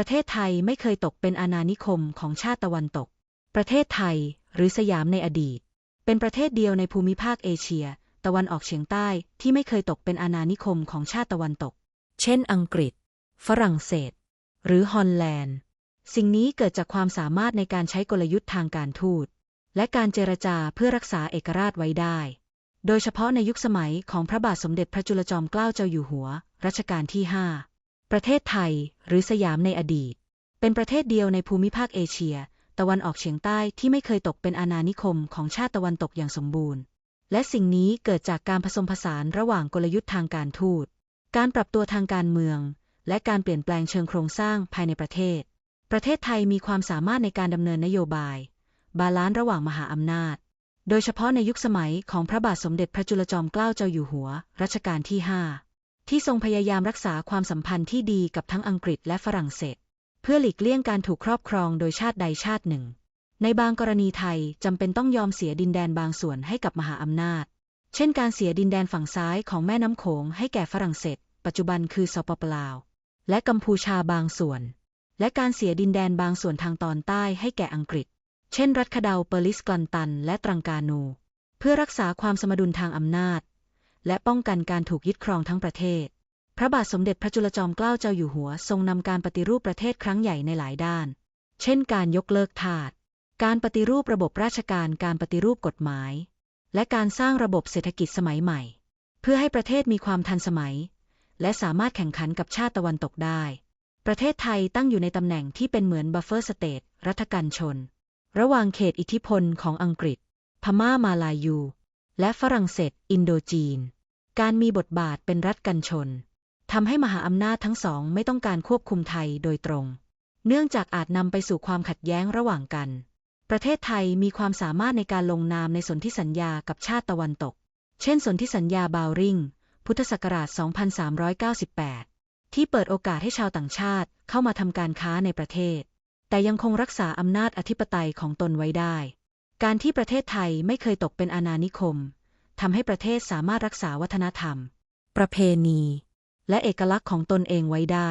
ประเทศไทยไม่เคยตกเป็นอาณานิคมของชาติตะวันตก ประเทศไทยหรือสยามในอดีต เป็นประเทศเดียวในภูมิภาคเอเชีย ตะวันออกเฉียงใต้ที่ไม่เคยตกเป็นอาณานิคมของชาติตะวันตก เช่น อังกฤษ ฝรั่งเศส หรือฮอลแลนด์ สิ่งนี้เกิดจากความสามารถในการใช้กลยุทธ์ทางการทูต และการเจรจาเพื่อรักษาเอกราชไว้ได้ โดยเฉพาะในยุคสมัยของพระบาทสมเด็จพระจุลจอมเกล้าเจ้าอยู่หัว รัชกาลที่ 5 ประเทศไทย หรือสยามในอดีต เป็นประเทศเดียวในภูมิภาคเอเชีย ตะวันออกเฉียงใต้ที่ไม่เคยตกเป็นอาณานิคมของชาติตะวันตกอย่างสมบูรณ์ และสิ่งนี้เกิดจากการผสมผสานระหว่างกลยุทธ์ทางการทูต การปรับตัวทางการเมือง และการเปลี่ยนแปลงเชิงโครงสร้างภายในประเทศ ประเทศไทยมีความสามารถในการดำเนินนโยบาย บาลานซ์ระหว่างมหาอำนาจ โดยเฉพาะในยุคสมัยของพระบาทสมเด็จพระจุลจอมเกล้าเจ้าอยู่หัว รัชกาลที่ 5 ที่ทรงพยายามรักษาความสัมพันธ์ที่ดีกับทั้งอังกฤษและฝรั่งเศส เพื่อหลีกเลี่ยงการถูกครอบครองโดยชาติใดชาติหนึ่ง ในบางกรณีไทยจำเป็นต้องยอมเสียดินแดนบางส่วนให้กับมหาอำนาจ เช่นการเสียดินแดนฝั่งซ้ายของแม่น้ำโขงให้แก่ฝรั่งเศส ปัจจุบันคือสปปลาว และกัมพูชาบางส่วน และการเสียดินแดนบางส่วนทางตอนใต้ให้แก่อังกฤษ เช่น รัฐคดาวเปอร์ลิสกลันตัน และตรังกานู เพื่อรักษาความสมดุลทางอำนาจ และป้องกันการถูกยึดครองทั้งประเทศ พระบาทสมเด็จพระจุลจอมเกล้าเจ้าอยู่หัวทรงนำการปฏิรูปประเทศครั้งใหญ่ในหลายด้าน เช่น การยกเลิกทาส การปฏิรูประบบราชการ การปฏิรูปกฎหมาย และการสร้างระบบเศรษฐกิจสมัยใหม่ เพื่อให้ประเทศมีความทันสมัย และสามารถแข่งขันกับชาติตะวันตกได้ ประเทศไทยตั้งอยู่ในตำแหน่งที่เป็นเหมือนบัฟเฟอร์สเตทรัฐกันชน ระหว่างเขตอิทธิพลของอังกฤษ พม่ามาลายู และฝรั่งเศส อินโดจีน การมีบทบาทเป็นรัฐกันชนทำให้มหาอำนาจทั้งสองไม่ต้องการควบคุมไทยโดยตรง เนื่องจากอาจนำไปสู่ความขัดแย้งระหว่างกัน ประเทศไทยมีความสามารถในการลงนามในสนธิสัญญากับชาติตะวันตก เช่น สนธิสัญญาบาวริง พุทธศักราช 2398 ที่เปิดโอกาสให้ชาวต่างชาติเข้ามาทำการค้าในประเทศ แต่ยังคงรักษาอำนาจอธิปไตยของตนไว้ได้ การที่ประเทศไทยไม่เคยตกเป็นอาณานิคม ทำให้ประเทศสามารถรักษาวัฒนธรรม ประเพณี และเอกลักษณ์ของตนเองไว้ได้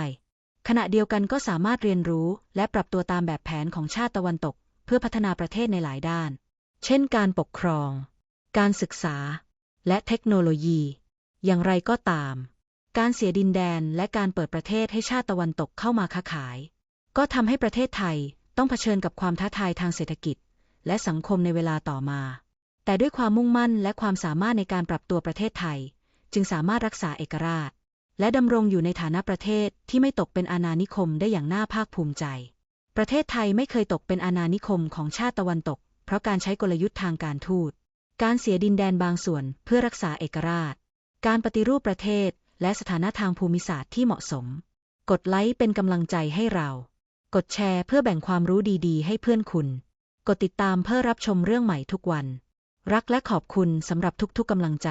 ขณะเดียวกันก็สามารถเรียนรู้และปรับตัวตามแบบแผนของชาติตะวันตก เพื่อพัฒนาประเทศในหลายด้าน เช่น การปกครอง การศึกษา และเทคโนโลยี อย่างไรก็ตาม การเสียดินแดนและการเปิดประเทศให้ชาติตะวันตกเข้ามาค้าขาย ก็ทำให้ประเทศไทยต้องเผชิญกับความท้าทายทางเศรษฐกิจ และสังคมในเวลาต่อมา แต่ด้วยความมุ่งมั่นและความสามารถในการปรับตัวประเทศไทย จึงสามารถรักษาเอกราช และดำรงอยู่ในฐานะประเทศที่ไม่ตกเป็นอาณานิคมได้อย่างน่าภาคภูมิใจ ประเทศไทยไม่เคยตกเป็นอาณานิคมของชาติตะวันตก เพราะการใช้กลยุทธ์ทางการทูต การเสียดินแดนบางส่วนเพื่อรักษาเอกราช การปฏิรูปประเทศ และสถานะทางภูมิศาสตร์ที่เหมาะสม กดไลค์เป็นกำลังใจให้เรา กดแชร์เพื่อแบ่งความรู้ดีๆ ให้เพื่อนคุณ กดติดตามเพื่อรับชมเรื่องใหม่ทุกวัน รักและขอบคุณสำหรับทุกๆกำลังใจ